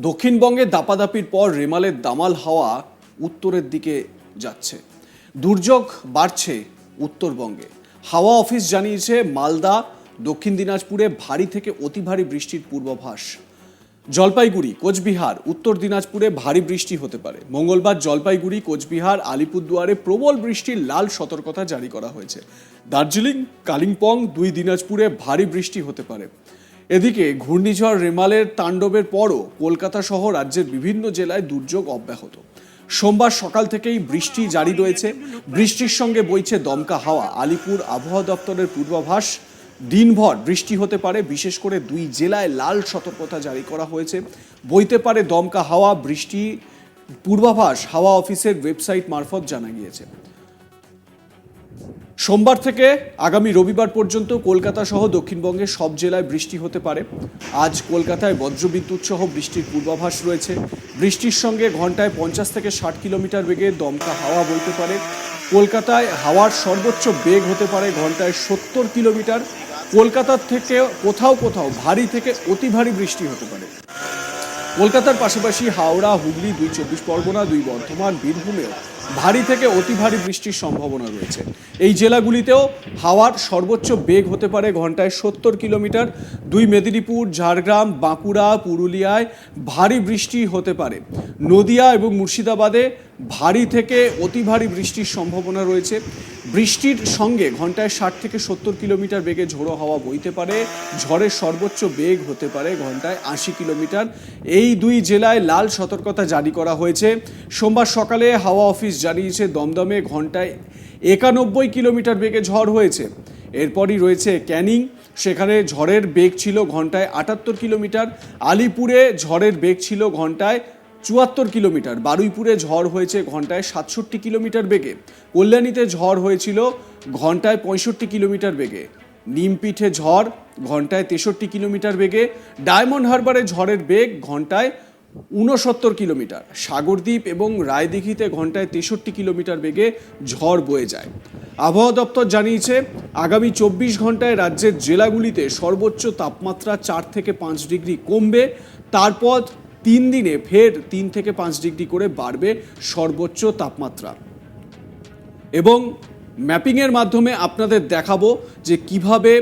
দক্ষিণবঙ্গে দাপাদাপির পর রেমালের দামাল হাওয়া উত্তরের দিকে যাচ্ছে। দুর্যোগ বাড়ছে উত্তরবঙ্গে। হাওয়া অফিস জানিয়েছে, মালদা, দক্ষিণ দিনাজপুরে ভারী থেকে অতি ভারী বৃষ্টির পূর্বাভাস। জলপাইগুড়ি, কোচবিহার, উত্তর দিনাজপুরে ভারী বৃষ্টি হতে পারে। মঙ্গলবার জলপাইগুড়ি, কোচবিহার, আলিপুরদুয়ারে প্রবল বৃষ্টির লাল সতর্কতা জারি করা হয়েছে। দার্জিলিং, কালিম্পং, দুই দিনাজপুরে ভারী বৃষ্টি হতে পারে। এদিকে ঘূর্ণিঝড় রেমালের তাণ্ডবের পরও কলকাতা সহ রাজ্যের বিভিন্ন জেলায় দুর্যোগ অব্যাহত। সোমবার সকাল থেকেই বৃষ্টি জারি রয়েছে। বৃষ্টির সঙ্গে বইছে দমকা হাওয়া। আলিপুর আবহাওয়া দপ্তরের পূর্বাভাস, দিনভর বৃষ্টি হতে পারে, বিশেষ করে দুই জেলায় লাল সতর্কতা জারি করা হয়েছে। বইতে পারে দমকা হাওয়া, বৃষ্টি পূর্বাভাস, হাওয়া অফিসের ওয়েবসাইট মারফত জানা গিয়েছে। সোমবার থেকে আগামী রবিবার পর্যন্ত কলকাতা সহ দক্ষিণবঙ্গের সব জেলায় বৃষ্টি হতে পারে। আজ কলকাতায় বজ্রবিদ্যুৎ সহ বৃষ্টির পূর্বাভাস রয়েছে। বৃষ্টির সঙ্গে ঘন্টায় পঞ্চাশ থেকে ষাট কিলোমিটার বেগে দমকা হাওয়া বইতে পারে। কলকাতায় হাওয়ার সর্বোচ্চ বেগ হতে পারে ঘন্টায় সত্তর কিলোমিটার। কলকাতার থেকে কোথাও কোথাও ভারী থেকে অতি ভারী বৃষ্টি হতে পারে। কলকাতার পাশাপাশি হাওড়া, হুগলি, দুই চব্বিশ পরগনা, দুই বর্ধমান, বীরভূমেও ভারী থেকে অতি ভারী বৃষ্টির সম্ভাবনা রয়েছে। এই জেলাগুলিতেও হাওয়ার সর্বোচ্চ বেগ হতে পারে ঘন্টায় সত্তর কিলোমিটার। দুই মেদিনীপুর, ঝাড়গ্রাম, বাঁকুড়া, পুরুলিয়ায় ভারী বৃষ্টি হতে পারে। নদিয়া এবং মুর্শিদাবাদে ভারী থেকে অতি ভারী বৃষ্টির সম্ভাবনা রয়েছে। বৃষ্টির সঙ্গে ঘন্টায় ষাট থেকে সত্তর কিলোমিটার বেগে ঝোড়ো হাওয়া বইতে পারে, ঝড়ের সর্বোচ্চ বেগ হতে পারে ঘন্টায় আশি কিলোমিটার। এই দুই জেলায় লাল সতর্কতা জারি করা হয়েছে। সোমবার সকালে হাওয়া অফিস জানিয়েছে, দমদমে ঘন্টায় একানব্বই কিলোমিটার বেগে ঝড় হয়েছে। এরপরই রয়েছে ক্যানিং, সেখানে ঝড়ের বেগ ছিল ঘন্টায় আটাত্তর কিলোমিটার। আলিপুরে ঝড়ের বেগ ছিল ঘন্টায় চুয়াত্তর কিলোমিটার। বারুইপুরে ঝড় হয়েছে ঘন্টায় সাতষট্টি কিলোমিটার বেগে। কল্যাণীতে ঝড় হয়েছিল ঘন্টায় পঁয়ষট্টি কিলোমিটার বেগে। নিমপিঠে ঝড় ঘন্টায় তেষট্টি কিলোমিটার বেগে। ডায়মন্ড হারবারে ঝড়ের বেগ ঘন্টায় ঊনসত্তর কিলোমিটার। সাগরদ্বীপ এবং রায়দিঘিতে ঘন্টায় তেষট্টি কিলোমিটার বেগে ঝড় বয়ে যায়। আবহাওয়া দপ্তর জানিয়েছে, আগামী চব্বিশ ঘন্টায় রাজ্যের জেলাগুলিতে সর্বোচ্চ তাপমাত্রা চার থেকে পাঁচ ডিগ্রি কমবে। তারপর তিন দিনে ফের তিন থেকে পাঁচ ডিগ্রি করে বাড়বে সর্বোচ্চ তাপমাত্রা। এবং ম্যাপিংয়ের মাধ্যমে আপনাদের দেখাবো যে কীভাবে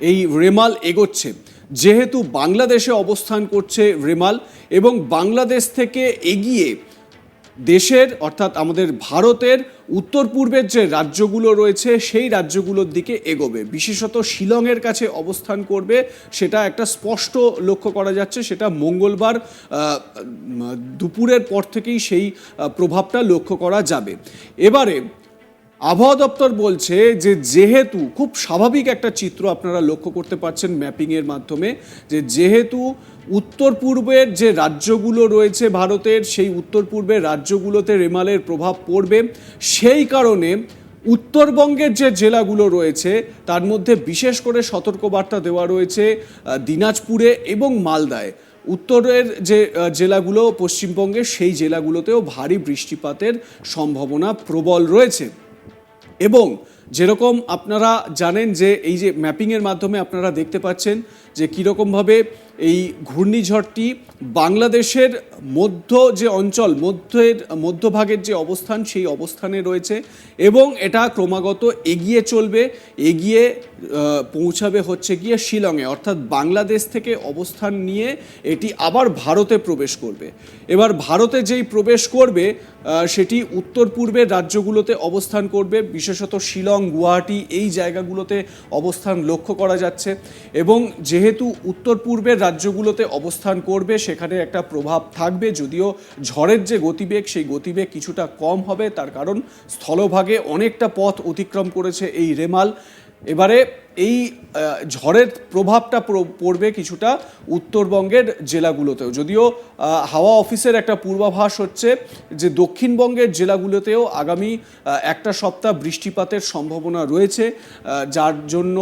এই রেমাল এগোচ্ছে। যেহেতু বাংলাদেশে অবস্থান করছে রেমাল এবং বাংলাদেশ থেকে এগিয়ে দেশের অর্থাৎ আমাদের ভারতের উত্তর পূর্বের যে রাজ্যগুলো রয়েছে, সেই রাজ্যগুলোর দিকে এগোবে। বিশেষত শিলংয়ের কাছে অবস্থান করবে, সেটা একটা স্পষ্ট লক্ষ্য করা যাচ্ছে। সেটা মঙ্গলবার দুপুরের পর থেকেই সেই প্রভাবটা লক্ষ্য করা যাবে। এবারে আবহাওয়া দপ্তর বলছে যে যেহেতু খুব স্বাভাবিক একটা চিত্র আপনারা লক্ষ্য করতে পারছেন ম্যাপিংয়ের মাধ্যমে, যে যেহেতু উত্তর পূর্বের যে রাজ্যগুলো রয়েছে ভারতের, সেই উত্তর পূর্বের রাজ্যগুলোতে রেমালের প্রভাব পড়বে। সেই কারণে উত্তরবঙ্গের যে জেলাগুলো রয়েছে, তার মধ্যে বিশেষ করে সতর্কবার্তা দেওয়া রয়েছে দিনাজপুরে এবং মালদায়। উত্তরের যে জেলাগুলো পশ্চিমবঙ্গের, সেই জেলাগুলোতেও ভারী বৃষ্টিপাতের সম্ভাবনা প্রবল রয়েছে। এবং যেরকম আপনারা জানেন যে এই যে ম্যাপিংয়ের মাধ্যমে আপনারা দেখতে পাচ্ছেন যে কীরকমভাবে এই ঘূর্ণিঝড়টি বাংলাদেশের মধ্য যে অঞ্চল, মধ্যের, মধ্যভাগের যে অবস্থান, সেই অবস্থানে রয়েছে এবং এটা ক্রমাগত এগিয়ে চলবে, এগিয়ে পৌঁছাবে হচ্ছে গিয়ে শিলংয়ে, অর্থাৎ বাংলাদেশ থেকে অবস্থান নিয়ে এটি আবার ভারতে প্রবেশ করবে। এবার ভারতে যেই প্রবেশ করবে সেটি উত্তর পূর্বের রাজ্যগুলোতে অবস্থান করবে, বিশেষত শিলং, গুয়াহাটি, এই জায়গাগুলোতে অবস্থান লক্ষ্য করা যাচ্ছে এবং যেহেতু উত্তর পূর্বের রাজ্যগুলোতে অবস্থান করবে, সেখানে একটা প্রভাব থাকবে। যদিও ঝড়ের যে গতিবেগ, সেই গতিবেগ কিছুটা কম হবে। তার কারণ স্থলভাগে অনেকটা পথ অতিক্রম করেছে এই রেমাল। এবারে এই ঝড়ের প্রভাবটা পড়বে কিছুটা উত্তরবঙ্গের জেলাগুলোতেও। যদিও হাওয়া অফিসের একটা পূর্বাভাস হচ্ছে যে দক্ষিণবঙ্গের জেলাগুলোতেও আগামী একটা সপ্তাহ বৃষ্টিপাতের সম্ভাবনা রয়েছে যার জন্য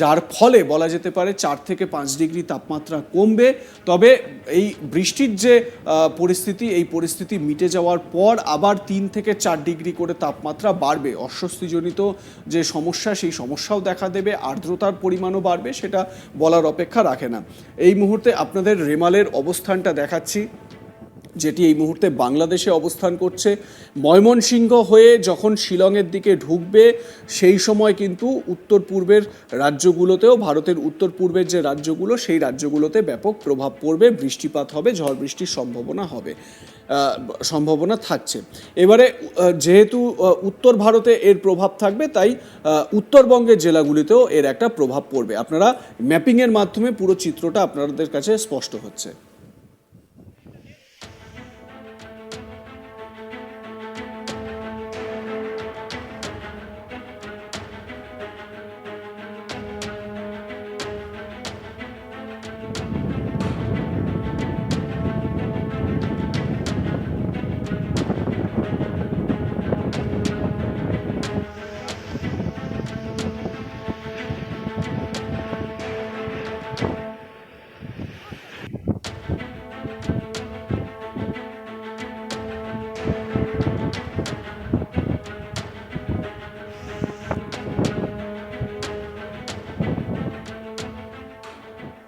যার ফলে বলা যেতে পারে চার থেকে পাঁচ ডিগ্রি তাপমাত্রা কমবে। তবে এই বৃষ্টির যে পরিস্থিতি, এই পরিস্থিতি মিটে যাওয়ার পর আবার তিন থেকে চার ডিগ্রি করে তাপমাত্রা বাড়বে। অস্বস্তিজনিত যে সমস্যা, সেই সমস্যাও দেখা দেবে। আর্দ্রতার পরিমাণও বাড়বে, সেটা বলার অপেক্ষা রাখে না। এই মুহূর্তে আপনাদের রেমালের অবস্থানটা দেখাচ্ছি। যেটি এই মুহূর্তে বাংলাদেশে অবস্থান করছে, ময়মনসিংহ হয়ে যখন শিলংয়ের দিকে ঢুকবে, সেই সময় কিন্তু উত্তর পূর্বের রাজ্যগুলোতেও, ভারতের উত্তর পূর্বের যে রাজ্যগুলো, সেই রাজ্যগুলোতে ব্যাপক প্রভাব পড়বে, বৃষ্টিপাত হবে, ঝড় বৃষ্টির সম্ভাবনা হবে সম্ভাবনা থাকছে। এবারে যেহেতু উত্তর ভারতে এর প্রভাব থাকবে, তাই উত্তরবঙ্গের জেলাগুলিতেও এর একটা প্রভাব পড়বে। আপনারা ম্যাপিংয়ের মাধ্যমে পুরো চিত্রটা আপনাদের কাছে স্পষ্ট হচ্ছে।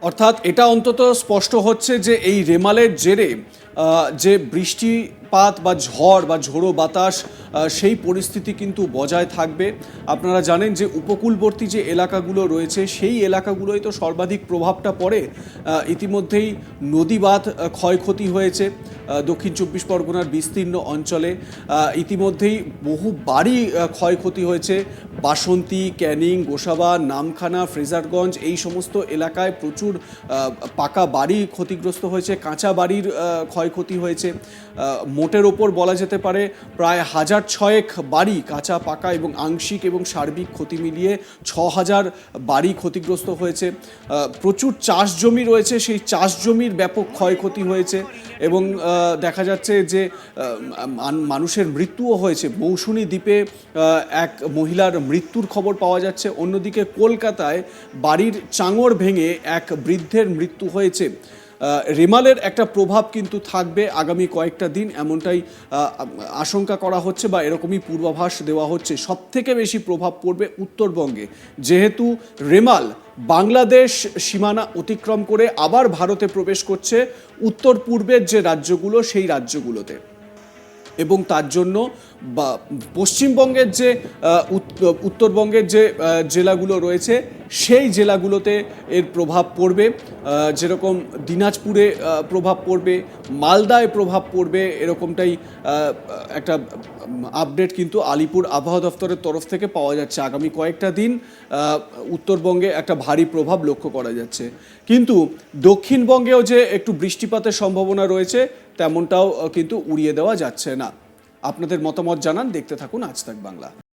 অর্থাৎ এটা অন্তত স্পষ্ট হচ্ছে যে এই রেমালের জেরে যে যে বৃষ্টিপাত বা ঝড় বা ঝোড়ো বাতাস সেই পরিস্থিতি কিন্তু বজায় থাকবে। আপনারা জানেন যে উপকূলবর্তী যে এলাকাগুলো রয়েছে সেই এলাকাগুলোই তো সর্বাধিক প্রভাবটা পড়ে। ইতিমধ্যেই নদীবাঁধ আহ, ক্ষয়ক্ষতি হয়েছে দক্ষিণ চব্বিশ পরগনার বিস্তীর্ণ অঞ্চলে। ইতিমধ্যেই বহু বাড়ি ক্ষয়ক্ষতি হয়েছে। বাসন্তী ক্যানিং গোসাবা নামখানা ফ্রেজারগঞ্জ এই সমস্ত এলাকায় প্রচুর পাকা বাড়ি ক্ষতিগ্রস্ত হয়েছে কাঁচা বাড়ির ক্ষয়ক্ষতি হয়েছে। মোটের ওপর বলা যেতে পারে প্রায় হাজার ছয়েক বাড়ি কাঁচা, পাকা এবং আংশিক এবং সার্বিক ক্ষতি মিলিয়ে ছ হাজার বাড়ি ক্ষতিগ্রস্ত হয়েছে। প্রচুর চাষ জমি রয়েছে, সেই চাষ জমির ব্যাপক ক্ষয়ক্ষতি হয়েছে এবং দেখা যাচ্ছে যে মানুষের মৃত্যুও হয়েছে। মৌসুমী দ্বীপে এক মহিলার মৃত্যুর খবর পাওয়া যাচ্ছে। অন্যদিকে কলকাতায় বাড়ির চাঙড় ভেঙে এক বৃদ্ধের মৃত্যু হয়েছে। রেমালের একটা প্রভাব কিন্তু থাকবে আগামী কয়েকটা দিন, এমনটাই আশঙ্কা করা হচ্ছে বা এরকমই পূর্বাভাস দেওয়া হচ্ছে। সব থেকে বেশি প্রভাব পড়বে উত্তরবঙ্গে। যেহেতু রেমাল বাংলাদেশ সীমানা অতিক্রম করে আবার ভারতে প্রবেশ করছে উত্তর পূর্বের যে রাজ্যগুলো, সেই রাজ্যগুলোতে। এবং তার জন্য বা পশ্চিমবঙ্গের যে উত্তরবঙ্গের যে জেলাগুলো রয়েছে, সেই জেলাগুলোতে এর প্রভাব পড়বে। যেরকম দিনাজপুরে প্রভাব পড়বে, মালদায় প্রভাব পড়বে, এরকমটাই একটা আপডেট কিন্তু আলিপুর আবহাওয়া দফতরের তরফ থেকে পাওয়া যাচ্ছে। আগামী কয়েকটা দিন উত্তরবঙ্গে একটা ভারী প্রভাব লক্ষ্য করা যাচ্ছে। কিন্তু দক্ষিণবঙ্গেও যে একটু বৃষ্টিপাতের সম্ভাবনা রয়েছে, তেমনটাও কিন্তু উড়িয়ে দেওয়া যাচ্ছে না। আপনাদের মতামত জানান দেখতে থাকুন আজ তাক বাংলা।